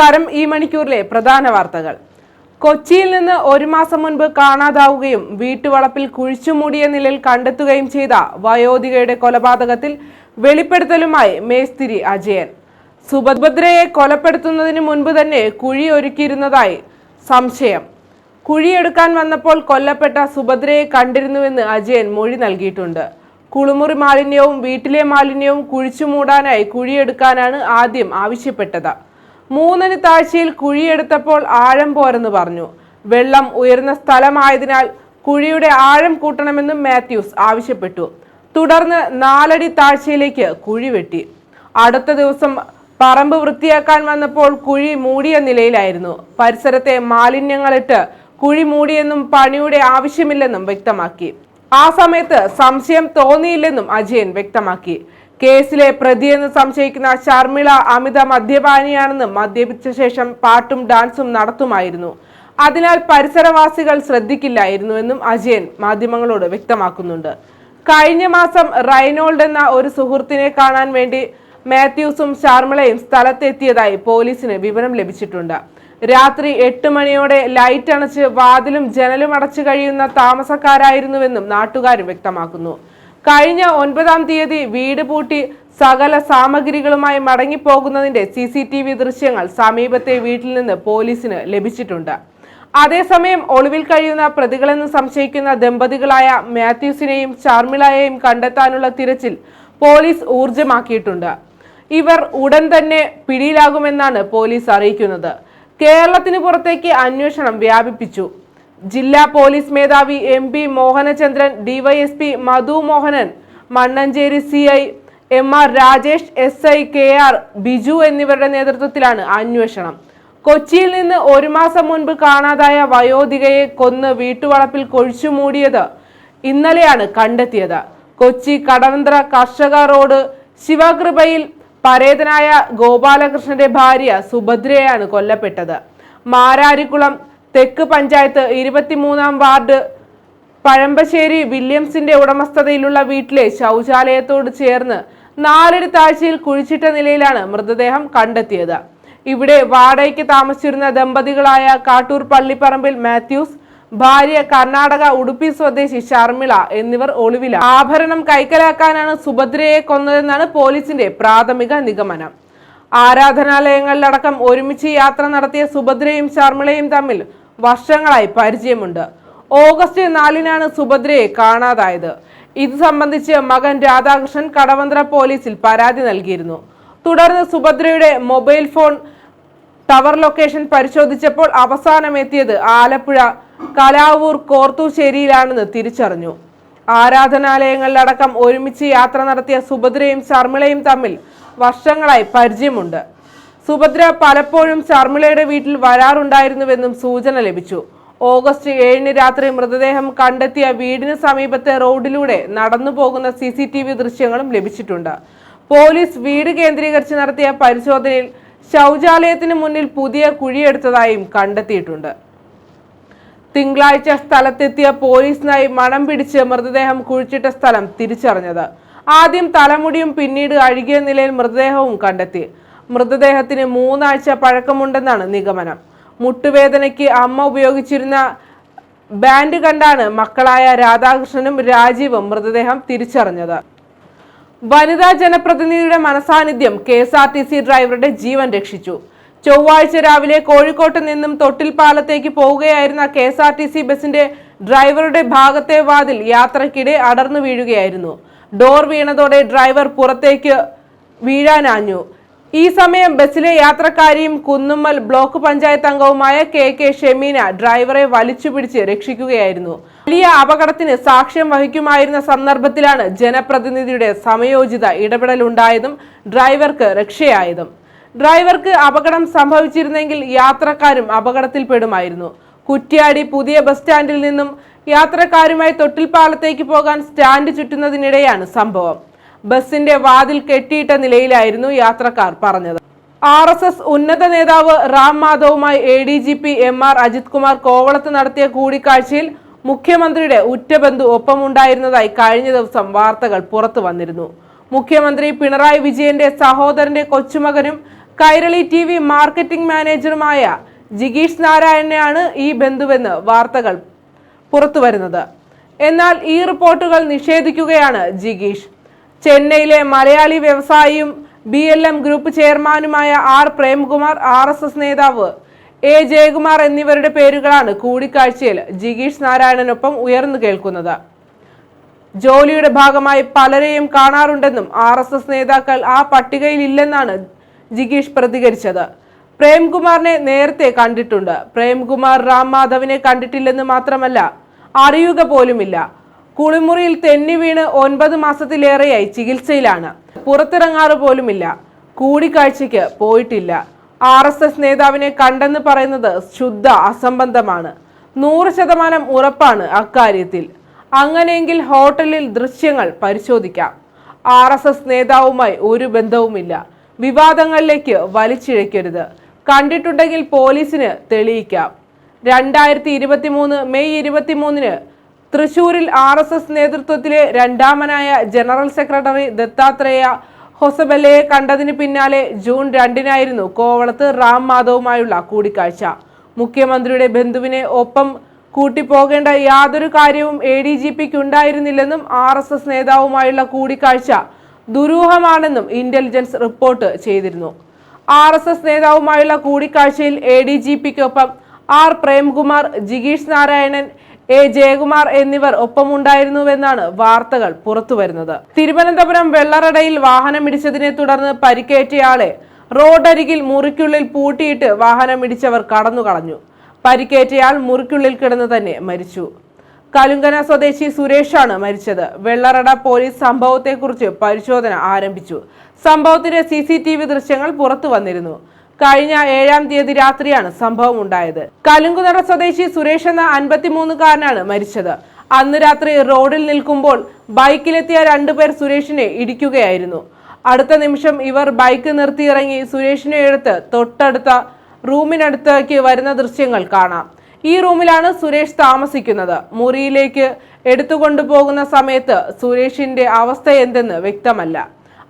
നമസ്കാരം. ഈ മണിക്കൂറിലെ പ്രധാന വാർത്തകൾ. കൊച്ചിയിൽ നിന്ന് ഒരു മാസം മുൻപ് കാണാതാവുകയും വീട്ടുവളപ്പിൽ കുഴിച്ചുമൂടിയ നിലയിൽ കണ്ടെത്തുകയും ചെയ്ത വയോധികയുടെ കൊലപാതകത്തിൽ വെളിപ്പെടുത്തലുമായി മേസ്തിരി അജയൻ. സുഭദ്രയെ കൊലപ്പെടുത്തുന്നതിന് മുൻപ് തന്നെ കുഴി ഒരുക്കിയിരുന്നതായി സംശയം. കുഴിയെടുക്കാൻ വന്നപ്പോൾ കൊല്ലപ്പെട്ട സുഭദ്രയെ കണ്ടിരുന്നുവെന്ന് അജയൻ മൊഴി നൽകിയിട്ടുണ്ട്. കുളിമുറി മാലിന്യവും വീട്ടിലെ മാലിന്യവും കുഴിച്ചു മൂടാനായി കുഴിയെടുക്കാനാണ് ആദ്യം ആവശ്യപ്പെട്ടത്. മൂന്നിന് താഴ്ചയിൽ കുഴിയെടുത്തപ്പോൾ ആഴം പോരെന്ന് പറഞ്ഞു. വെള്ളം ഉയർന്ന സ്ഥലമായതിനാൽ കുഴിയുടെ ആഴം കൂട്ടണമെന്നും മാത്യൂസ് ആവശ്യപ്പെട്ടു. തുടർന്ന് നാലടി താഴ്ചയിലേക്ക് കുഴി വെട്ടി. അടുത്ത ദിവസം പറമ്പ് വൃത്തിയാക്കാൻ വന്നപ്പോൾ കുഴി മൂടിയ നിലയിലായിരുന്നു. പരിസരത്തെ മാലിന്യങ്ങളിട്ട് കുഴി മൂടിയെന്നും പണിയുടെ ആവശ്യമില്ലെന്നും വ്യക്തമാക്കി. ആ സമയത്ത് സംശയം തോന്നിയില്ലെന്നും അജയൻ വ്യക്തമാക്കി. കേസിലെ പ്രതിയെന്ന് സംശയിക്കുന്ന ശർമിള അമിത മദ്യപാനിയാണെന്ന് മദ്യപിച്ച ശേഷം പാട്ടും ഡാൻസും നടത്തുമായിരുന്നു. അതിനാൽ പരിസരവാസികൾ ശ്രദ്ധിക്കില്ലായിരുന്നുവെന്നും അജയൻ മാധ്യമങ്ങളോട് വ്യക്തമാക്കുന്നുണ്ട്. കഴിഞ്ഞ മാസം റൈനോൾഡ് എന്ന ഒരു സുഹൃത്തിനെ കാണാൻ വേണ്ടി മാത്യൂസും ശാർമിളയും സ്ഥലത്തെത്തിയതായി പോലീസിന് വിവരം ലഭിച്ചിട്ടുണ്ട്. രാത്രി എട്ട് മണിയോടെ ലൈറ്റ് അണച്ച് വാതിലും ജനലും അടച്ചു കഴിയുന്ന താമസക്കാരായിരുന്നുവെന്നും നാട്ടുകാരും വ്യക്തമാക്കുന്നു. കഴിഞ്ഞ ഒൻപതാം തീയതി വീട് പൂട്ടി സകല സാമഗ്രികളുമായി മടങ്ങിപ്പോകുന്നതിന്റെ സി സി ടി വി ദൃശ്യങ്ങൾ സമീപത്തെ വീട്ടിൽ നിന്ന് പോലീസിന് ലഭിച്ചിട്ടുണ്ട്. അതേസമയം ഒളിവിൽ കഴിയുന്ന പ്രതികളെന്ന് സംശയിക്കുന്ന ദമ്പതികളായ മാത്യൂസിനെയും ചാർമിളയെയും കണ്ടെത്താനുള്ള തിരച്ചിൽ പോലീസ് ഊർജമാക്കിയിട്ടുണ്ട് ഇവർ ഉടൻ തന്നെ പിടിയിലാകുമെന്നാണ് പോലീസ് അറിയിക്കുന്നത്. കേരളത്തിന് പുറത്തേക്ക് അന്വേഷണം വ്യാപിപ്പിച്ചു. ജില്ലാ പോലീസ് മേധാവി M P Mohanachandran DYSP Madhu Mohanan Mannanchery C I M R Rajesh S I K R Biju എന്നിവരുടെ നേതൃത്വത്തിലാണ് അന്വേഷണം. കൊച്ചിയിൽ നിന്ന് ഒരു മാസം മുൻപ് കാണാതായ വയോധികയെ കൊന്ന് വീട്ടുവളപ്പിൽ കൊഴിച്ചു മൂടിയത് ഇന്നലെയാണ് കണ്ടെത്തിയത്. കൊച്ചി കടവന്ത്ര കർഷക റോഡ് ശിവകൃപയിൽ പരേതനായ ഗോപാലകൃഷ്ണന്റെ ഭാര്യ സുഭദ്രയാണ് കൊല്ലപ്പെട്ടത്. മാരാരിക്കുളം തെക്ക് പഞ്ചായത്ത് ഇരുപത്തിമൂന്നാം വാർഡ് പഴമ്പശ്ശേരി വില്യംസിന്റെ ഉടമസ്ഥതയിലുള്ള വീട്ടിലെ ശൗചാലയത്തോട് ചേർന്ന് നാലര താഴ്ചയിൽ കുഴിച്ചിട്ട നിലയിലാണ് മൃതദേഹം കണ്ടെത്തിയത്. ഇവിടെ വാടകയ്ക്ക് താമസിച്ചിരുന്ന ദമ്പതികളായ കാട്ടൂർ പള്ളിപ്പറമ്പിൽ മാത്യൂസ് ഭാര്യ കർണാടക ഉടുപ്പി സ്വദേശി ശർമിള എന്നിവർ ഒളിവിലാണ് ആഭരണം കൈക്കലാക്കാനാണ് സുഭദ്രയെ കൊന്നതെന്നാണ് പോലീസിന്റെ പ്രാഥമിക നിഗമനം. ആരാധനാലയങ്ങളിലടക്കം ഒരുമിച്ച് യാത്ര നടത്തിയ സുഭദ്രയും ശർമിളയും തമ്മിൽ വർഷങ്ങളായി പരിചയമുണ്ട്. ഓഗസ്റ്റ് നാലിനാണ് സുഭദ്രയെ കാണാതായത്. ഇത് സംബന്ധിച്ച് മകൻ രാധാകൃഷ്ണൻ കടവന്ത്ര പോലീസിൽ പരാതി നൽകിയിരുന്നു. തുടർന്ന് സുഭദ്രയുടെ മൊബൈൽ ഫോൺ ടവർ ലൊക്കേഷൻ പരിശോധിച്ചപ്പോൾ അവസാനം എത്തിയത് ആലപ്പുഴ കലാവൂർ കോർത്തൂശ്ശേരിയിലാണെന്ന് തിരിച്ചറിഞ്ഞു. ആരാധനാലയങ്ങളിലടക്കം ഒരുമിച്ച് യാത്ര നടത്തിയ സുഭദ്രയും ശർമിളയും തമ്മിൽ വർഷങ്ങളായി പരിചയമുണ്ട്. സുഭദ്ര പലപ്പോഴും ശർമിളയുടെ വീട്ടിൽ വരാറുണ്ടായിരുന്നുവെന്നും സൂചന ലഭിച്ചു. ഓഗസ്റ്റ് ഏഴിന് രാത്രി മൃതദേഹം കണ്ടെത്തിയ വീടിന് സമീപത്തെ റോഡിലൂടെ നടന്നു പോകുന്ന സി സി ടി വി ദൃശ്യങ്ങളും ലഭിച്ചിട്ടുണ്ട്. പോലീസ് വീട് കേന്ദ്രീകരിച്ച് നടത്തിയ പരിശോധനയിൽ ശൗചാലയത്തിന് മുന്നിൽ പുതിയ കുഴിയെടുത്തതായും കണ്ടെത്തിയിട്ടുണ്ട്. തിങ്കളാഴ്ച സ്ഥലത്തെത്തിയ പോലീസിനായി മണം പിടിച്ച് മൃതദേഹം കുഴിച്ചിട്ട സ്ഥലം തിരിച്ചറിഞ്ഞത്. ആദ്യം തലമുടിയും പിന്നീട് അഴുകിയ നിലയിൽ മൃതദേഹവും കണ്ടെത്തി. മൃതദേഹത്തിന് മൂന്നാഴ്ച പഴക്കമുണ്ടെന്നാണ് നിഗമനം. മുട്ടുവേദനയ്ക്ക് അമ്മ ഉപയോഗിച്ചിരുന്ന ബാൻഡ് കണ്ടാണ് മക്കളായ രാധാകൃഷ്ണനും രാജീവും മൃതദേഹം തിരിച്ചറിഞ്ഞത്. വനിതാ ജനപ്രതിനിധിയുടെ മനസാന്നിധ്യം K S R T C ഡ്രൈവറുടെ ജീവൻ രക്ഷിച്ചു. ചൊവ്വാഴ്ച രാവിലെ കോഴിക്കോട്ട് നിന്നും തൊട്ടിൽപ്പാലത്തേക്ക് പോവുകയായിരുന്ന K S R T C ബസിന്റെ ഡ്രൈവറുടെ ഭാഗത്തെ വാതിൽ യാത്രക്കിടെ അടർന്നു വീഴുകയായിരുന്നു. ഡോർ വീണതോടെ ഡ്രൈവർ പുറത്തേക്ക് വീഴാനാഞ്ഞു. ഈ സമയം ബസ്സിലെ യാത്രക്കാരിയും കുന്നുമ്മൽ ബ്ലോക്ക് പഞ്ചായത്ത് അംഗവുമായ കെ കെ ഷെമീന ഡ്രൈവറെ വലിച്ചുപിടിച്ച് രക്ഷിക്കുകയായിരുന്നു. വലിയ അപകടത്തിന് സാക്ഷ്യം വഹിക്കുമായിരുന്ന സന്ദർഭത്തിലാണ് ജനപ്രതിനിധിയുടെ സമയോചിത ഇടപെടലുണ്ടായതും ഡ്രൈവർക്ക് രക്ഷയായതും. ഡ്രൈവർക്ക് അപകടം സംഭവിച്ചിരുന്നെങ്കിൽ യാത്രക്കാരും അപകടത്തിൽപ്പെടുമായിരുന്നു. കുറ്റ്യാടി പുതിയ ബസ് സ്റ്റാൻഡിൽ നിന്നും യാത്രക്കാരുമായി തൊട്ടിൽപ്പാലത്തേക്ക് പോകാൻ സ്റ്റാൻഡ് ചുറ്റുന്നതിനിടെയാണ് സംഭവം. ബസിന്റെ വാതിൽ കെട്ടിയിട്ട നിലയിലായിരുന്നു യാത്രക്കാർ പറഞ്ഞത്. ആർ എസ് എസ് ഉന്നത നേതാവ് Ram മാധവുമായി A D G P M R Ajith Kumar കോവളത്ത് നടത്തിയ കൂടിക്കാഴ്ചയിൽ മുഖ്യമന്ത്രിയുടെ ഉറ്റബന്ധു ഒപ്പമുണ്ടായിരുന്നതായി കഴിഞ്ഞ ദിവസം വാർത്തകൾ പുറത്തു വന്നിരുന്നു. മുഖ്യമന്ത്രി പിണറായി വിജയന്റെ സഹോദരന്റെ കൊച്ചുമകനും കൈരളി ടി വി മാർക്കറ്റിംഗ് മാനേജറുമായ ജിഗീഷ് നാരായണനെയാണ് ഈ ബന്ധുവെന്ന് വാർത്തകൾ പുറത്തുവരുന്നത്. എന്നാൽ ഈ റിപ്പോർട്ടുകൾ നിഷേധിക്കുകയാണ് ജിഗീഷ്. ചെന്നൈയിലെ മലയാളി വ്യവസായിയും ബി എൽ എം ഗ്രൂപ്പ് ചെയർമാനുമായ R Premkumar R S S നേതാവ് എ ജയകുമാർ എന്നിവരുടെ പേരുകളാണ് കൂടിക്കാഴ്ചയിൽ ജിഗീഷ് നാരായണനൊപ്പം ഉയർന്നു കേൾക്കുന്നത്. ജോലിയുടെ ഭാഗമായി പലരെയും കാണാറുണ്ടെന്നും ആർ എസ് എസ് നേതാക്കൾ ആ പട്ടികയിൽ ഇല്ലെന്നാണ് ജിഗീഷ് പ്രതികരിച്ചത്. പ്രേംകുമാറിനെ നേരത്തെ കണ്ടിട്ടുണ്ട്. പ്രേംകുമാർ റാം മാധവിനെ കണ്ടിട്ടില്ലെന്ന് മാത്രമല്ല അറിയുക പോലുമില്ല. കുളിമുറിയിൽ തെന്നി വീണ് ഒൻപത് മാസത്തിലേറെയായി ചികിത്സയിലാണ്. പുറത്തിറങ്ങാറ് പോലുമില്ല. കൂടിക്കാഴ്ചയ്ക്ക് പോയിട്ടില്ല. ആർ എസ് എസ് നേതാവിനെ കണ്ടെന്ന് പറയുന്നത് ശുദ്ധ അസംബന്ധമാണ്. നൂറ് ശതമാനം ഉറപ്പാണ് അക്കാര്യത്തിൽ. അങ്ങനെയെങ്കിൽ ഹോട്ടലിൽ ദൃശ്യങ്ങൾ പരിശോധിക്കാം. ആർ എസ് എസ് നേതാവുമായി ഒരു ബന്ധവുമില്ല. വിവാദങ്ങളിലേക്ക് വലിച്ചിഴയ്ക്കരുത്. കണ്ടിട്ടുണ്ടെങ്കിൽ പോലീസിന് തെളിയിക്കാം. രണ്ടായിരത്തി ഇരുപത്തി മെയ് ഇരുപത്തിമൂന്നിന് തൃശൂരിൽ ആർ എസ് എസ് നേതൃത്വത്തിലെ രണ്ടാമനായ ജനറൽ സെക്രട്ടറി ദത്താത്രേയ ഹൊസബല്ലയെ കണ്ടതിന് പിന്നാലെ ജൂൺ രണ്ടിനായിരുന്നു കോവളത്ത് റാം മാധവുമായുള്ള കൂടിക്കാഴ്ച. മുഖ്യമന്ത്രിയുടെ ബന്ധുവിനെ ഒപ്പം കൂട്ടിപ്പോകേണ്ട യാതൊരു കാര്യവും എ ഡി ജി പിക്ക് ഉണ്ടായിരുന്നില്ലെന്നും ആർ എസ് എസ് നേതാവുമായുള്ള കൂടിക്കാഴ്ച ദുരൂഹമാണെന്നും ഇന്റലിജൻസ് റിപ്പോർട്ട് ചെയ്തിരുന്നു. ആർ എസ് എസ് നേതാവുമായുള്ള കൂടിക്കാഴ്ചയിൽ എ ഡി ജി പിക്കൊപ്പം ആർ പ്രേംകുമാർ ജിഗീഷ് നാരായണൻ എ. ജയകുമാർ എന്നിവർ ഒപ്പമുണ്ടായിരുന്നുവെന്നാണ് വാർത്തകൾ പുറത്തുവരുന്നത്. തിരുവനന്തപുരം വെള്ളറടയിൽ വാഹനമിടിച്ചതിനെ തുടർന്ന് പരിക്കേറ്റയാളെ റോഡരികിൽ മുറിക്കുള്ളിൽ പൂട്ടിയിട്ട് വാഹനമിടിച്ചവർ കടന്നുകളഞ്ഞു. പരിക്കേറ്റയാൾ മുറിക്കുള്ളിൽ കിടന്ന് തന്നെ മരിച്ചു. കലുങ്കന സ്വദേശി സുരേഷാണ് മരിച്ചത്. വെള്ളറട പോലീസ് സംഭവത്തെക്കുറിച്ച് പരിശോധന ആരംഭിച്ചു. സംഭവത്തിന്റെ സി സി ടി വി ദൃശ്യങ്ങൾ പുറത്തു വന്നിരുന്നു കഴിഞ്ഞ ഏഴാം തീയതി രാത്രിയാണ് സംഭവം ഉണ്ടായത്. കലുങ്കുനട സ്വദേശി സുരേഷ് എന്ന അൻപത്തിമൂന്നുകാരനാണ് മരിച്ചത്. അന്ന് രാത്രി റോഡിൽ നിൽക്കുമ്പോൾ ബൈക്കിലെത്തിയ രണ്ടുപേർ സുരേഷിനെ ഇടിക്കുകയായിരുന്നു. അടുത്ത നിമിഷം ഇവർ ബൈക്ക് നിർത്തിയിറങ്ങി സുരേഷിനെ എടുത്ത് തൊട്ടടുത്ത റൂമിനടുത്തേക്ക് വരുന്ന ദൃശ്യങ്ങൾ കാണാം. ഈ റൂമിലാണ് സുരേഷ് താമസിക്കുന്നത്. മുറിയിലേക്ക് എടുത്തുകൊണ്ടുപോകുന്ന സമയത്ത് സുരേഷിന്റെ അവസ്ഥ എന്തെന്ന് വ്യക്തമല്ല.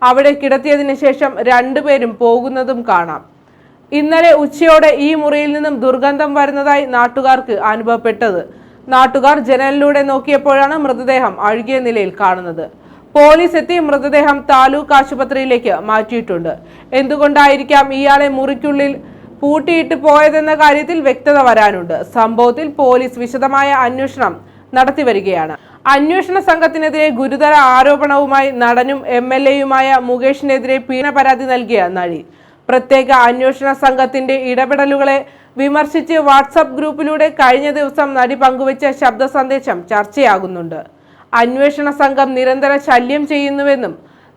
അവിടെ കിടത്തിയതിനു ശേഷം രണ്ടുപേരും പോകുന്നതും കാണാം. ഇന്നലെ ഉച്ചയോടെ ഈ മുറിയിൽ നിന്നും ദുർഗന്ധം വരുന്നതായി നാട്ടുകാർക്ക് അനുഭവപ്പെട്ടത്. നാട്ടുകാർ ജനലിലൂടെ നോക്കിയപ്പോഴാണ് മൃതദേഹം അഴുകിയ നിലയിൽ കാണുന്നത്. പോലീസ് എത്തി മൃതദേഹം താലൂക്ക് ആശുപത്രിയിലേക്ക് മാറ്റിയിട്ടുണ്ട്. എന്തുകൊണ്ടായിരിക്കാം ഇയാളെ മുറിക്കുള്ളിൽ പൂട്ടിയിട്ട് പോയതെന്ന കാര്യത്തിൽ വ്യക്തത വരാനുണ്ട്. സംഭവത്തിൽ പോലീസ് വിശദമായ അന്വേഷണം നടത്തിവരികയാണ് അന്വേഷണ സംഘത്തിനെതിരെ ഗുരുതര ആരോപണവുമായി നടനും എം എൽ എയുമായ മുകേഷിനെതിരെ പീഡന പരാതി നൽകിയ നടി. പ്രത്യേക അന്വേഷണ സംഘത്തിന്റെ ഇടപെടലുകളെ വിമർശിച്ച് വാട്സപ്പ് ഗ്രൂപ്പിലൂടെ കഴിഞ്ഞ ദിവസം നടി പങ്കുവച്ച ശബ്ദ സന്ദേശം ചർച്ചയാകുന്നുണ്ട്. അന്വേഷണ സംഘം നിരന്തര ശല്യം ചെയ്യുന്നുവെന്നും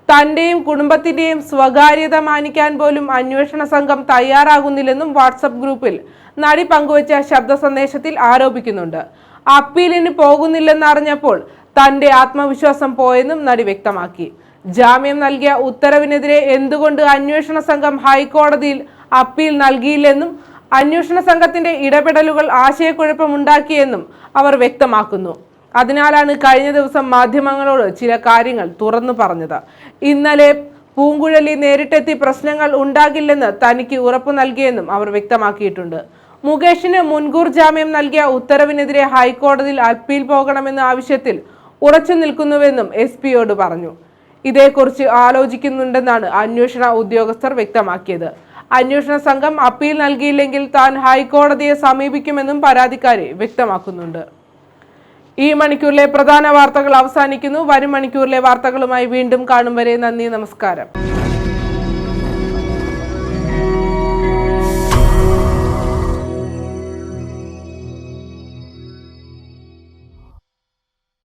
തന്റെയും കുടുംബത്തിന്റെയും സ്വകാര്യത മാനിക്കാൻ പോലും അന്വേഷണ സംഘം തയ്യാറാകുന്നില്ലെന്നും വാട്സപ്പ് ഗ്രൂപ്പിൽ നടി പങ്കുവച്ച ശബ്ദ സന്ദേശത്തിൽ ആരോപിക്കുന്നുണ്ട്. അപ്പീലിന് പോകുന്നില്ലെന്നറിഞ്ഞപ്പോൾ തന്റെ ആത്മവിശ്വാസം പോയെന്നും നടി വ്യക്തമാക്കി. ജാമ്യം നൽകിയ ഉത്തരവിനെതിരെ എന്തുകൊണ്ട് അന്വേഷണ സംഘം ഹൈക്കോടതിയിൽ അപ്പീൽ നൽകിയില്ലെന്നും അന്വേഷണ സംഘത്തിന്റെ ഇടപെടലുകൾ ആശയക്കുഴപ്പമുണ്ടാക്കിയെന്നും അവർ വ്യക്തമാക്കുന്നു. അതിനാലാണ് കഴിഞ്ഞ ദിവസം മാധ്യമങ്ങളോട് ചില കാര്യങ്ങൾ തുറന്നു പറഞ്ഞത്. ഇന്നലെ പൂങ്കുഴലി നേരിട്ടെത്തി പ്രശ്നങ്ങൾ ഉണ്ടാകില്ലെന്ന് തനിക്ക് ഉറപ്പു നൽകിയെന്നും അവർ വ്യക്തമാക്കിയിട്ടുണ്ട്. മുകേഷിന് മുൻകൂർ ജാമ്യം നൽകിയ ഉത്തരവിനെതിരെ ഹൈക്കോടതിയിൽ അപ്പീൽ പോകണമെന്ന ആവശ്യത്തിൽ ഉറച്ചു നിൽക്കുന്നുവെന്നും എസ് പിയോട് പറഞ്ഞു. ഇതേക്കുറിച്ച് ആലോചിക്കുന്നുണ്ടെന്നാണ് അന്വേഷണ ഉദ്യോഗസ്ഥർ വ്യക്തമാക്കിയത്. അന്വേഷണ സംഘം അപ്പീൽ നൽകിയില്ലെങ്കിൽ താൻ ഹൈക്കോടതിയെ സമീപിക്കുമെന്നും പരാതിക്കാരി വ്യക്തമാക്കുന്നുണ്ട്. ഈ മണിക്കൂറിലെ പ്രധാന വാർത്തകൾ അവസാനിക്കുന്നു. വരും മണിക്കൂറിലെ വാർത്തകളുമായി വീണ്ടും കാണും വരെ നന്ദി നമസ്കാരം.